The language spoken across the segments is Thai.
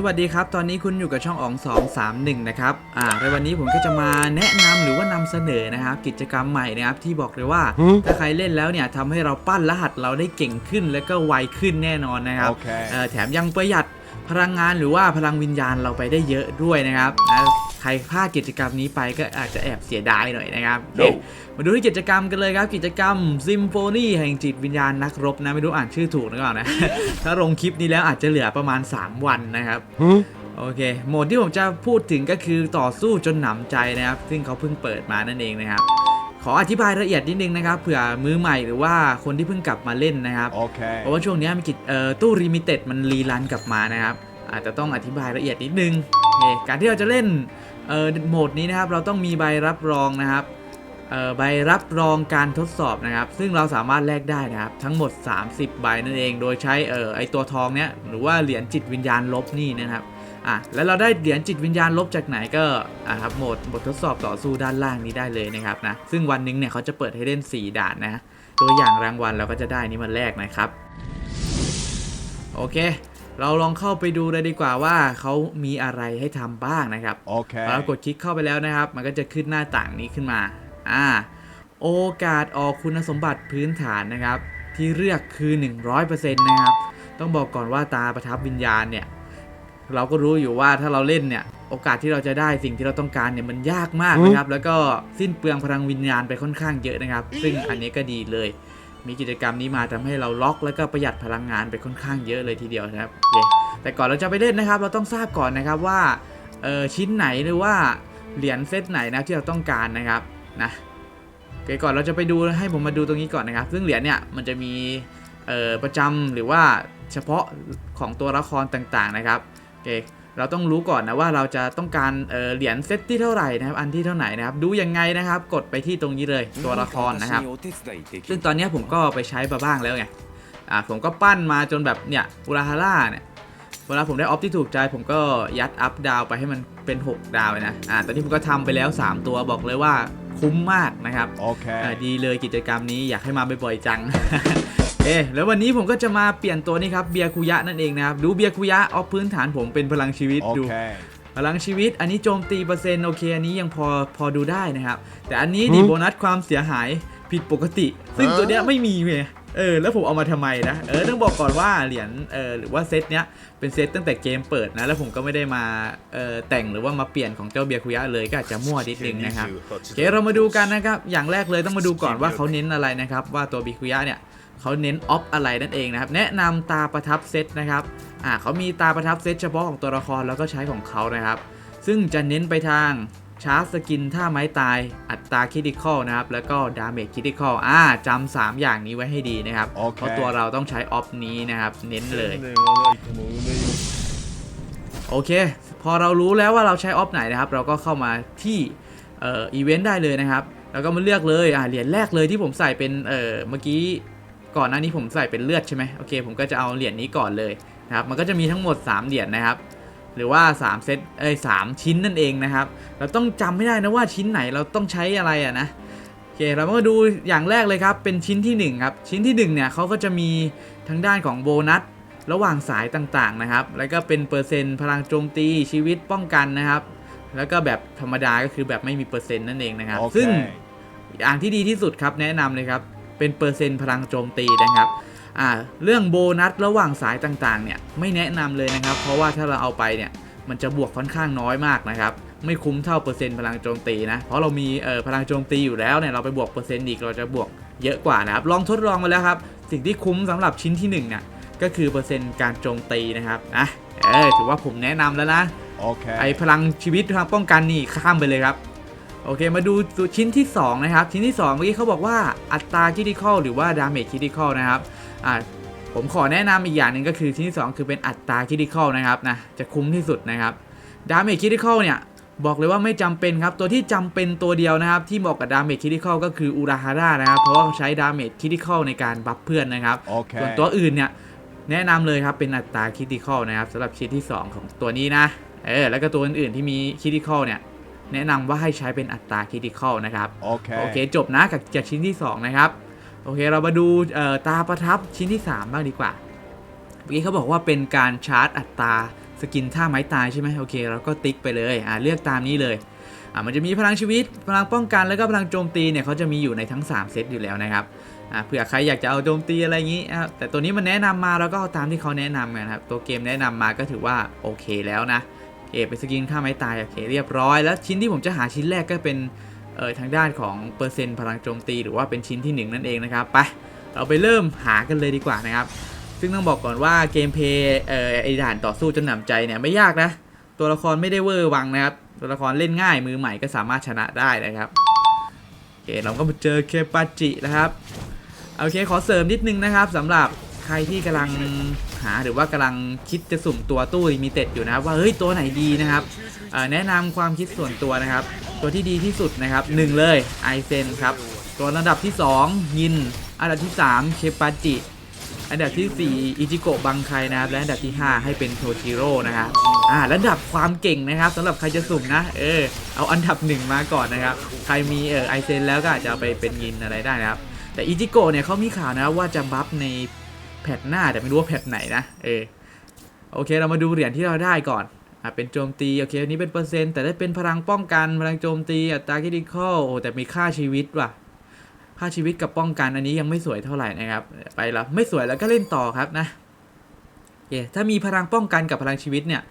สวัสดีครับ ตอนนี้คุณอยู่กับช่องออง231 นะครับ อ่าในวันนี้ผมก็จะมาแนะนำหรือว่านำเสนอนะครับ กิจกรรมใหม่นะครับที่บอกเลยว่าหือถ้าใครเล่นแล้วเนี่ยทำให้เราปั้นรหัสเราได้เก่งขึ้น และก็ไวขึ้นแน่นอนนะครับโอเคเอ่อแถมยังประหยัด พลังงานหรือว่าพลังวิญญาณเราไปได้เยอะด้วยนะครับนะใครพลาดกิจกรรมนี้ไปก็อาจจะแอบเสียดายหน่อยนะครับโอเคมาดูที่กิจกรรมกันเลยครับ กิจกรรมซิมโฟนีแห่งจิตวิญญาณนักรบนะ ไม่รู้อ่านชื่อถูกหรือเปล่านะ ถ้าลงคลิปนี้แล้วอาจจะเหลือประมาณ 3 วันนะครับหือโอเค โหมดที่ผมจะพูดถึงก็คือต่อสู้จนหนำใจนะครับ ซึ่งเขาเพิ่งเปิดมานั่นเองนะครับ ขออธิบายละเอียดนิดนึงนะครับเผื่อมือใหม่หรือว่าคนที่เพิ่งกลับมาเล่นนะครับโอเคเพราะว่าช่วงนี้มีกิจเอ่อตู้รีมิเต็ดมันรีรันกลับมานะครับ อาจจะต้องอธิบายละเอียดนิดนึงโอเคการที่เราจะเล่นเอ่อโหมดนี้นะครับ เราต้องมีใบรับรองนะครับเอ่อใบรับรองการทดสอบนะครับ ซึ่งเราสามารถแลกได้นะครับ ทั้งหมด 30 ใบนั่นเอง โดยใช้เอ่อไอตัวทองเนี้ยหรือว่าเหรียญจิตวิญญาณลบนี่นะครับ อะแล้วเราได้เหรียญจิตวิญญาณลบจากไหนก็อะครับโหมดบททดสอบต่อสู้ด้านล่างนี้ได้เลยนะครับนะซึ่งวันหนึงเนี่ยเขาจะเปิดให้เล่น 4 ด่านนะตัวอย่างรางวัลเราก็จะได้นี้มาแรกนะครับโอเค เราลองเข้าไปดูเลยดีกว่าว่าเขามีอะไรให้ทำบ้างนะครับโอเคพอเรากดคลิกเข้าไปแล้วนะครับ มันก็จะขึ้นหน้าต่างนี้ขึ้นมาอ่าโอกาสออกคุณสมบัติพื้นฐานนะครับ ที่เลือกคือ 100%นะครับ ต้องบอกก่อนว่าตาประทับวิญญาณเนี่ย เราก็รู้อยู่ว่าถ้าเราเล่นเนี่ยโอกาสที่เราจะได้สิ่งที่เราต้องการเนี่ยมันยากมากนะครับ แล้วก็สิ้นเปลืองพลังวิญญาณไปค่อนข้างเยอะนะครับ ซึ่งอันนี้ก็ดีเลย มีกิจกรรมนี้มาทำให้เราล็อก แล้วก็ประหยัดพลังงานไปค่อนข้างเยอะเลยทีเดียวนะครับโอเคแต่ก่อนเราจะไปเล่นนะครับ เราต้องทราบก่อนนะครับว่าเออชิ้นไหนหรือว่าเหรียญเซตไหนนะที่เราต้องการนะครับนะโอเคก่อนเราจะไปดูให้ผมมาดูตรงนี้ก่อนนะครับ ซึ่งเหรียญเนี่ยมันจะมีเออประจำหรือว่าเฉพาะของตัวละครต่างๆนะครับโอ เคเราต้องรู้ก่อนนะว่าเราจะต้องการเออเหรียญเซตที่เท่าไหร่นะครับอันที่เท่าไหร่นะครับดูยังไงนะครับกดไปที่ตรงนี้เลยตัวละครนะครับ ซึ่งตอนเนี้ยผมก็ไปใช้มาบ้างแล้วไงอ่าผมก็ปั้นมาจนแบบเนี่ยอุราฮาร่าเนี่ยเวลาผมได้ออฟที่ถูกใจผมก็ยัดอัพดาวไปให้มันเป็น 6 ดาวเลยนะอ่าตอนนี้ผมก็ทำไปแล้ว 3 ตัวบอกเลยว่าคุ้มมากนะครับ โอเคอ่าดีเลยกิจกรรมนี้อยากให้มาบ่อยๆจัง เอ๊ะแล้ววันนี้ผมก็จะมาเปลี่ยนตัวนี้ครับเบียร์คุยะนั่นเองนะครับ ดูเบียร์คุยะออฟพื้นฐานผมเป็นพลังชีวิตโอดูเคพลังชีวิต อันนี้โจมตีเปอร์เซ็นต์โอเค อันนี้ยังพอพอดูได้นะครับ แต่อันนี้ดิหือโบนัสความเสียหายผิดปกติ ซึ่งตัวเนี้ยไม่มีเว้ยเออแล้วผมเอามาทำไมนะเออต้องบอกก่อนว่าเหรียญเออหรือว่าเซตเนี้ยเป็นเซตตั้งแต่เกมเปิดนะแล้วผมก็ไม่ได้มาเออแต่งหรือว่ามาเปลี่ยนของเจ้าเบียร์คุยะเลยก็อาจจะมั่วนิดนึงนะครับโอเคเรามาดูกันนะครับอย่างแรกเลยต้องมาดูก่อนว่าเขาเน้นอะไรนะครับว่าตัวบิคุยะเนี่ย เขาเน้นออฟอะไรนั่นเองนะครับ แนะนำตาประทับเซตนะครับอ่าเขามีตาประทับเซตเฉพาะของตัวละครแล้วก็ใช้ของเขานะครับ ซึ่งจะเน้นไปทางชาร์จสกินท่าไม้ตายอัตราคิดิคอลนะครับ แล้วก็ดาเมจคิดิคอลอ่าจำสามอย่างนี้ไว้ให้ดีนะครับโอเคเพราะตัวเราต้องใช้ออฟนี้นะครับ เน้นเลย โอเค พอเรารู้แล้วว่าเราใช้ออฟไหนนะครับ เราก็เข้ามาที่เอ่ออีเวนต์ได้เลยนะครับ แล้วก็มาเลือกเลยอ่าเหรียญแรกเลยที่ผมใส่เป็นเอ่อเมื่อกี้ ก่อนหน้านี้ผมใส่เป็นเลือดใช่ไหมโอเคผมก็จะเอาเหรียญนี้ก่อนเลยนะครับมันก็จะมีทั้งหมด 3 เหรียญนะครับ หรือว่า 3 เซตเอ้ยสามชิ้นนั่นเองนะครับ เราต้องจำไม่ได้นะว่าชิ้นไหนเราต้องใช้อะไรอะนะโอเคเรามาดูอย่างแรกเลยครับเป็นชิ้นที่1ครับชิ้นที่1เนี่ยเขาก็จะมีทั้งด้านของโบนัสระหว่างสายต่างๆนะครับ แล้วก็เป็นเปอร์เซ็นต์พลังโจมตีชีวิตป้องกันนะครับ แล้วก็แบบธรรมดาก็คือแบบไม่มีเปอร์เซ็นต์นั่นเองนะครับโอเคซึ่งอย่างที่ดีที่สุดครับแนะนำเลยครับ เป็นเปอร์เซ็นต์พลังโจมตีนะครับอ่าเรื่องโบนัสระหว่างสายต่างๆเนี่ยไม่แนะนำเลยนะครับ เพราะว่าถ้าเราเอาไปเนี่ยมันจะบวกค่อนข้างน้อยมากนะครับไม่คุ้มเท่าเปอร์เซ็นต์พลังโจมตีนะเพราะเรามีเอ่อพลังโจมตีอยู่แล้วเนี่ยเราไปบวกเปอร์เซ็นต์อีกเราจะบวกเยอะกว่านะครับลองทดลองมาแล้วครับสิ่งที่คุ้มสำหรับชิ้นที่หนึ่งเนี่ยก็คือเปอร์เซ็นต์การโจมตีนะครับนะเออถือว่าผมแนะนำแล้วนะโอเคไอพลังชีวิตพลังป้องกันนี่ข้ามไปเลยครับ โอเคมาดูตัวชิ้นที่ 2 นะครับ ชิ้นที่ 2 เมื่อกี้เขาบอกว่าอัตราคิดิคอลหรือว่าดาเมจคิดิคอลนะครับอ่าผมขอแนะนำอีกอย่างหนึ่งก็คือชิ้นที่ 2 คือเป็นอัตราคิดิคอลนะครับนะจะคุ้มที่สุดนะครับดาเมจคิดิคอลเนี่ยบอกเลยว่าไม่จำเป็นครับ ตัวที่จำเป็นตัวเดียวนะครับ ที่เหมาะกับดาเมจคิดิคอลก็คืออูราฮาร่านะครับ เพราะว่าเขาใช้ดาเมจคิดิคอลในการบัฟเพื่อนนะครับโอเคส่วนตัวอื่นเนี่ยแนะนำเลยครับเป็นอัตราคิติคอลนะครับสำหรับชิ้นที่ 2 ของตัวนี้นะเออแล้วก็ตัวอื่นๆที่มีคิติคอลเนี่ย แนะนำว่าให้ใช้เป็นอัตราคิติคอลนะครับโอเคโอเคจบนะกับจากชิ้นที่ 2 นะครับ โอเคเรามาดูเอ่อตาประทับชิ้นที่ 3 บ้างดีกว่าเมื่อกี้เขาบอกว่าเป็นการชาร์จอัตราสกินท่าไม้ตายใช่ไหมโอเคเราก็ติ๊กไปเลยอ่าเลือกตามนี้เลยอ่ามันจะมีพลังชีวิตพลังป้องกันแล้วก็พลังโจมตีเนี่ยเขาจะมีอยู่ในทั้ง 3 เซตอยู่แล้วนะครับอ่าเผื่อใครอยากจะเอาโจมตีอะไรอย่างนี้อะแต่ตัวนี้มันแนะนำมาเราก็เอาตามที่เขาแนะนำกันครับตัวเกมแนะนำมาก็ถือว่าโอเคแล้วนะ เอเป็นสกินท่าไม้ตายโอเคเรียบร้อย แล้วชิ้นที่ผมจะหาชิ้นแรกก็เป็นเออทางด้านของเปอร์เซ็นต์พลังโจมตี หรือว่าเป็นชิ้นที่หนึ่งนั่นเองนะครับไปเราไปเริ่มหากันเลยดีกว่านะครับ ซึ่งต้องบอกก่อนว่าเกมเพย์เออไอด่านต่อสู้จนหนำใจเนี่ยไม่ยากนะ ตัวละครไม่ได้เวอร์วังนะครับ ตัวละครเล่นง่ายมือใหม่ก็สามารถชนะได้นะครับโอเคเราก็มาเจอเคปาจินะครับโอเคขอเสริมนิดนึงนะครับสำหรับใครที่กำลัง หาหรือว่ากำลังคิดจะสุ่มตัวตู้ลิมิเต็ดอยู่นะครับว่าเฮ้ยตัวไหนดีนะครับแนะนำความคิดส่วนตัวนะครับ ตัวที่ดีที่สุดนะครับหนึ่งเลยไอเซนครับตัวระดับที่สองยิน อันดับที่สามเคปาจิ อันดับที่ 4 อิจิโกะบังไคนะครับและอันดับที่ 5 ให้เป็นโทจิโร่นะครับอ่าระดับความเก่งนะครับสำหรับใครจะสุ่มนะเออเอาอันดับหนึ่งมาก่อนนะครับ ใครมีเออไอเซนแล้วก็อาจจะไปเป็นยินอะไรได้นะครับแต่อิจิโกะเนี่ยเขามีข่าวนะว่าจะบัฟใน แพทหน้าแต่ไม่รู้ว่าแพทไหนนะเออโอเคเรามาดูเหรียญที่เราได้ก่อนอ่าเป็นโจมตีโอเคอันนี้เป็นเปอร์เซ็นต์แต่ได้เป็นพลังป้องกันพลังโจมตีอัตราคิดิคอลโอ้แต่มีค่าชีวิตว่ะค่าชีวิตกับป้องกันอันนี้ยังไม่สวยเท่าไหร่นะครับ ไปแล้วไม่สวยแล้วก็เล่นต่อครับนะโอเคถ้ามีพลังป้องกันกับพลังชีวิตเนี่ย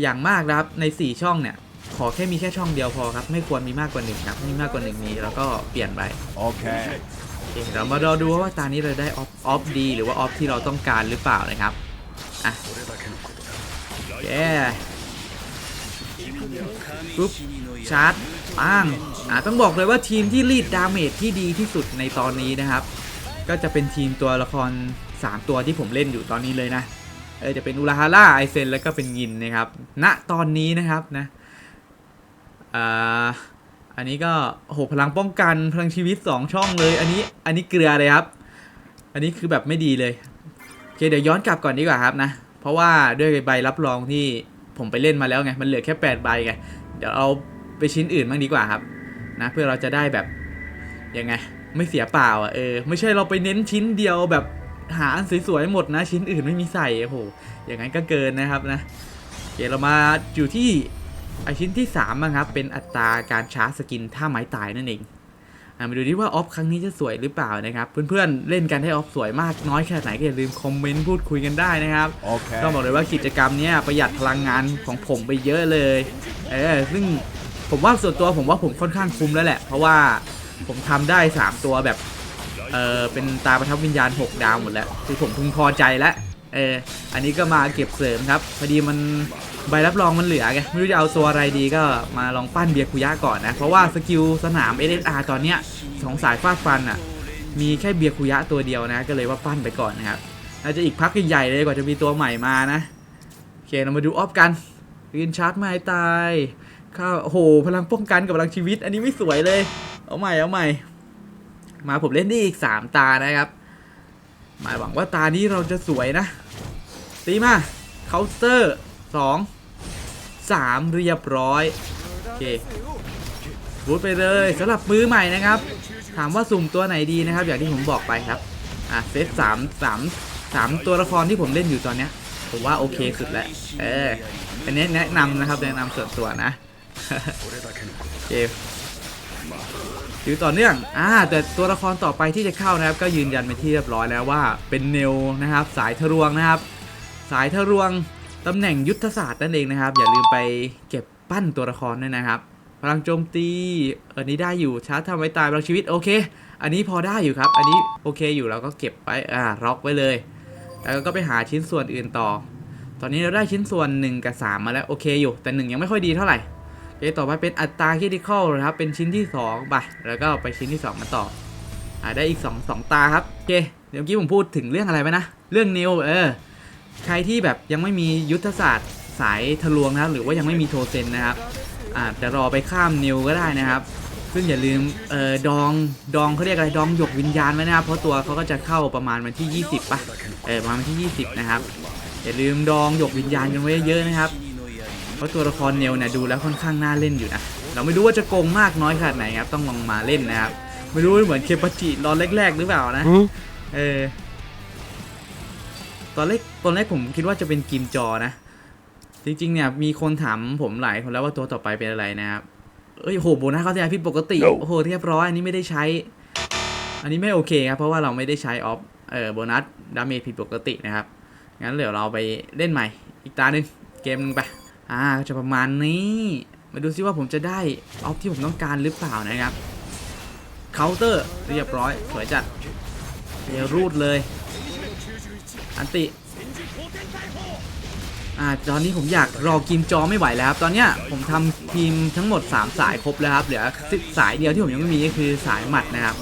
อย่างมากนะครับใน 4 ช่องเนี่ยขอแค่มีแค่ช่องเดียวพอครับ ไม่ควรมีมากกว่าหนึ่งครับมีมากกว่าหนึ่งนี้แล้วก็เปลี่ยนไปโอเค เรามารอดูว่าตอนนี้เราได้ออฟออฟดีหรือว่าออฟที่เราต้องการหรือเปล่านะครับอะโอเคปุ๊บชาร์จปังอะต้องบอกเลยว่าทีมที่รีดดาเมจที่ดีที่สุดในตอนนี้นะครับ ก็จะเป็นทีมตัวละคร 3 ตัวที่ผมเล่นอยู่ตอนนี้เลยนะเออจะเป็นอุราฮาร่าไอเซนแล้วก็เป็นยินนะครับ ณตอนนี้นะครับนะอ่า อันนี้ก็โหพลังป้องกันพลังชีวิต2ช่องเลย อันนี้อันนี้เกลือเลยครับ อันนี้คือแบบไม่ดีเลยโอเคเดี๋ยวย้อนกลับก่อนดีกว่าครับนะ เพราะว่าด้วยใบรับรองที่ผมไปเล่นมาแล้วไง มันเหลือแค่8ใบไง เดี๋ยวเอาไปชิ้นอื่นบ้างดีกว่าครับ นะเพื่อเราจะได้แบบยังไง ไม่เสียเปล่าอะเออไม่ใช่เราไปเน้นชิ้นเดียวแบบหาอันสวยๆหมดนะ ชิ้นอื่นไม่มีใส่โอ้โหอย่างนั้นก็เกินนะครับนะโอเคเรามาอยู่ที่ ไอชิ้นที่3บ้างครับเป็นอัตราการชาร์จสกินท่าไม้ตายนั่นเองอะมาดูดิว่าออฟครั้งนี้จะสวยหรือเปล่านะครับ เพื่อนๆเล่นกันให้ออฟสวยมากน้อยแค่ไหนก็อย่าลืมคอมเมนต์พูดคุยกันได้นะครับ Okay. ต้องบอกเลยว่ากิจกรรมเนี้ยประหยัดพลังงานของผมไปเยอะเลยเออซึ่งผมว่าส่วนตัวผมว่าผมค่อนข้างคุ้มแล้วแหละ เพราะว่าผมทำได้ 3 ตัวแบบเออเป็นตาประทับวิญญาณ 6 ดาวหมดแล้วคือผมพึงพอใจแล้ว เอออันนี้ก็มาเก็บเสริมครับ พอดีมันใบรับรองมันเหลือไงไม่รู้จะเอาตัวอะไรดีก็มาลองปั้นเบียร์คุยะก่อนนะ เพราะว่าสกิลสนาม SSR ตอนเนี้ยสองสายฟาดฟันอะมีแค่เบียร์คุยะตัวเดียวนะ ก็เลยว่าปั้นไปก่อนนะครับน่าจะอีกพักใหญ่ๆเลยกว่าจะมีตัวใหม่มานะโอเคเรามาดูออฟกันกินชาร์จไม่ตายข้าวโอ้โหพลังป้องกันกับพลังชีวิต อันนี้ไม่สวยเลย เอาใหม่เอาใหม่ มาผมเล่นได้อีก 3 ตานะครับ หมายหวังว่าตานี้เราจะสวยนะ ตีมาเคาน์เตอร์2 3เรียบร้อยโอเคบูทไปเลยสำหรับมือใหม่นะครับ ถามว่าสุ่มตัวไหนดีนะครับ อย่างที่ผมบอกไปครับอะเซตสามสามสามตัวละครที่ผมเล่นอยู่ตอนเนี้ยผมว่าโอเคสุดแล้วเอออันนี้แนะนำนะครับแนะนำส่วนตัวนะโอเคอยู่ต่อเนื่องอ่าแต่ตัวละครต่อไปที่จะเข้านะครับ ก็ยืนยันไปที่เรียบร้อยแล้วว่าเป็นเนลนะครับ สายทะลวงนะครับายทะลวงตำแหน่งยุทธศาสตร์นั่นเองนะครับ อย่าลืมไปเก็บปั้นตัวละครด้วยนะครับพลังโจมตีอันนี้ได้อยู่ชาร์จทำไว้ตายพลังชีวิตโอเค อันนี้พอได้อยู่ครับ อันนี้โอเคอยู่เราก็เก็บไว้อ่าล็อกไว้เลย แล้วก็ไปหาชิ้นส่วนอื่นต่อ ตอนนี้เราได้ชิ้นส่วน 1 กับ 3 มาแล้วโอเคอยู่ แต่ 1 ยังไม่ค่อยดีเท่าไหร่โอเคต่อไปเป็นอัตราคิดิคอลนะครับเป็นชิ้นที่2ไปแล้วก็ไปชิ้นที่ 2 มาต่ออ่าได้อีก 2 2 ตาครับโอเคเดี๋ยวเมื่อกี้ผมพูดถึงเรื่องอะไรไปนะ เรื่องนิวเออ ใครที่แบบยังไม่มียุทธศาสตร์สายทะลวงนะครับหรือว่ายังไม่มีโทเซนนะครับอาจจะรอไปข้ามนิวก็ได้นะครับ ซึ่งอย่าลืมเออดองดองเขาเรียกอะไรดองหยกวิญญาณไว้นะครับเพราะตัวเขาก็จะเข้าประมาณวันที่ 20ป่ะเออประมาณวันที่ 20 นะครับ อย่าลืมดองหยกวิญญาณกันไว้เยอะนะครับ เพราะตัวละครเนลเนี่ยดูแล้วค่อนข้างน่าเล่นอยู่นะเราไม่รู้ว่าจะโกงมากน้อยขนาดไหนครับต้องลองมาเล่นนะครับ ไม่รู้เหมือนเคปาจิตอนแรกๆหรือเปล่านะเออ ตอนแรกตอนแรกผมคิดว่าจะเป็นกิมจอนะ จริงๆเนี่ยมีคนถามผมหลายคนแล้วว่าตัวต่อไปเป็นอะไรนะครับเอ้ยโหโบนัสเขาจะผิดปกติ No โอ้โหเรียบร้อยอันนี้ไม่ได้ใช้ อันนี้ไม่โอเคครับเพราะว่าเราไม่ได้ใช้ออฟเออโบนัสดาเมจผิดปกตินะครับงั้นเดี๋ยวเราไปเล่นใหม่ อีกตาหนึ่งเกมหนึงไปอ่าก็จะประมาณนี้มาดูซิว่าผมจะได้ออฟที่ผมต้องการหรือเปล่านะครับเคาน์เตอร์เรียบร้อยสวยจัดเรียวรูดเลย อันติ อ่าตอนนี้ผมอยากรอกินจอไม่ไหวแล้วครับ ตอนเนี้ยผมทำทีมทั้งหมด 3 สายครบแล้วครับเหลือสายเดียวที่ผมยังไม่มีก็คือสายหมัดนะครับ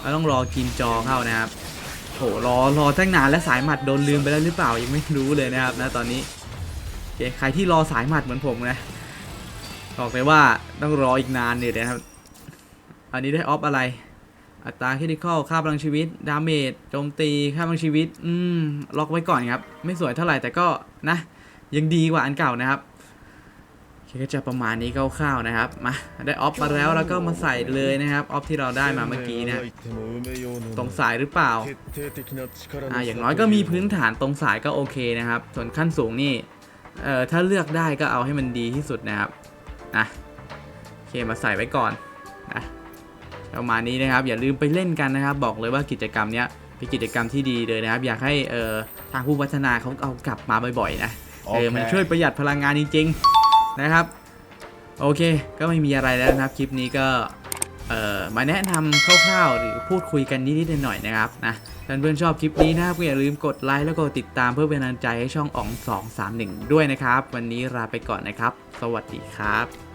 เราต้องรอกินจอเข้านะครับโหรอรอตั้งนานแล้วสายหมัดโดนลืมไปแล้วหรือเปล่ายังไม่รู้เลยนะครับนะตอนนี้โอเคใครที่รอสายหมัดเหมือนผมนะบอกเลยว่าต้องรออีกนานเลยนะครับ อันนี้ได้ออฟอะไร อัตราคริติคอลค่าพลังชีวิต ดาเมจ โจมตี ค่าพลังชีวิต อืม ล็อกไว้ก่อนครับ ไม่สวยเท่าไหร่แต่ก็นะ ยังดีกว่าอันเก่านะครับคก็จะประมาณนี้คร่าวๆนะครับ มาได้ออฟมาแล้วแล้วก็มาใส่เลยนะครับออฟที่เราได้มาเมื่อกี้เนะตรงสายหรือเปล่าอ่าอย่างน้อยก็มีพื้นฐานตรงสายก็โอเคนะครับ ส่วนขั้นสูงนี่เอ่อถ้าเลือกได้ก็เอาให้มันดีที่สุดนะครับนะโอเคมาใส่ไว้ก่อน ประมาณนี้นะครับ อย่าลืมไปเล่นกันนะครับ บอกเลยว่ากิจกรรมเนี้ยเป็นกิจกรรมที่ดีเลยนะครับ อยากให้เอ่อทางผู้พัฒนาเขาเอากลับมาบ่อยๆนะเออมันช่วยประหยัดพลังงานจริงๆนะครับ โอเค ก็ไม่มีอะไรแล้วนะครับคลิปนี้ก็เอ่อมาแนะนำคร่าวๆ หรือพูดคุยกันนิดๆหน่อยๆนะครับนะถ้าเพื่อนๆชอบคลิปนี้นะครับก็อย่าลืมกดไลค์แล้วก็ติดตามเพื่อเป็นกำลังใจให้ช่องอ๋อง231 ด้วยนะครับ วันนี้ลาไปก่อนนะครับ สวัสดีครับ